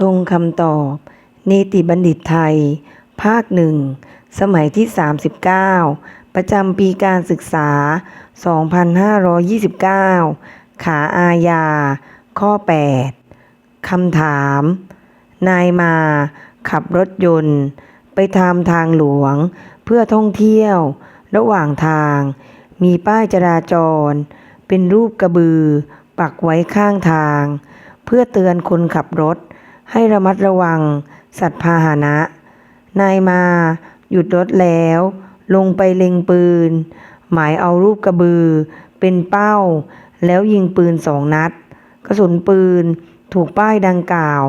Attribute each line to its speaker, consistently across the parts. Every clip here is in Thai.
Speaker 1: ทงคำตอบ นิติบัณฑิตไทย ภาคหนึ่ง สมัยที่ 39 ประจำปีการศึกษา 2529 ขาอาญา ข้อ 8 คำถาม นายมา ขับรถยนต์ ไปทำทางหลวง เพื่อท่องเที่ยว ระหว่างทาง มีป้ายจราจร เป็นรูปกระบือ ปักไว้ข้างทาง เพื่อเตือนคนขับรถ ให้ระมัดระวัง สัตว์พาหนะ นายมา หยุดรถแล้ว ลงไปเล็งปืน หมายเอารูปกระบือ เป็นเป้า แล้วยิงปืนสองนัด กระสุนปืนถูกป้ายดังกล่าว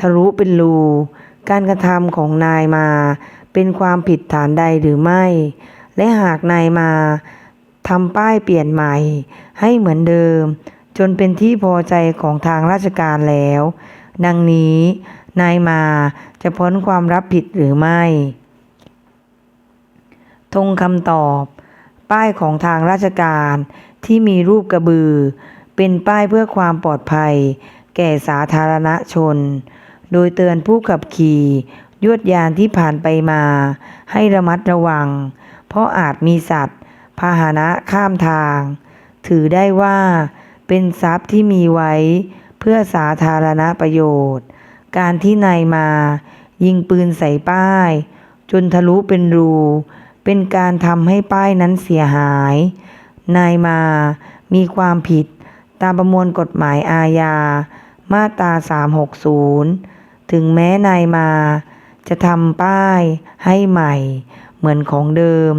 Speaker 1: ทะลุเป็นรู การกระทำของนายมา เป็นความผิดฐานใดหรือไม่ และหากนายมาทำป้ายเปลี่ยนใหม่ ให้เหมือนเดิม จนเป็นที่พอใจของทางราชการแล้ว ดังนี้ นายมาจะพ้นความรับผิดหรือไม่ ทงคำตอบ ป้ายของทางราชการที่มีรูปกระบือ เป็นป้ายเพื่อความปลอดภัย แก่สาธารณชน โดยเตือนผู้ขับขี่ยวดยานที่ผ่านไปมา ให้ระมัดระวัง เพราะอาจมีสัตว์ พาหนะข้ามทาง ถือได้ว่าเป็นทรัพย์ที่มีไว้ เพื่อสาธารณประโยชน์ การที่นายมา ยิงปืนใส่ป้าย จนทะลุเป็นรู เป็นการทำให้ป้ายนั้นเสียหาย นายมามีความผิดตามประมวลกฎหมายอาญา มาตรา 360 ถึงแม้นายมา จะทำป้ายให้ใหม่ เหมือนของเดิม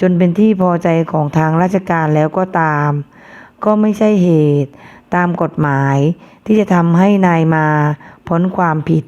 Speaker 1: จนเป็นที่พอใจของทางราชการแล้วก็ตาม ก็ไม่ใช่เหตุ ตามกฎหมายที่จะทำให้นายมาพ้นความผิด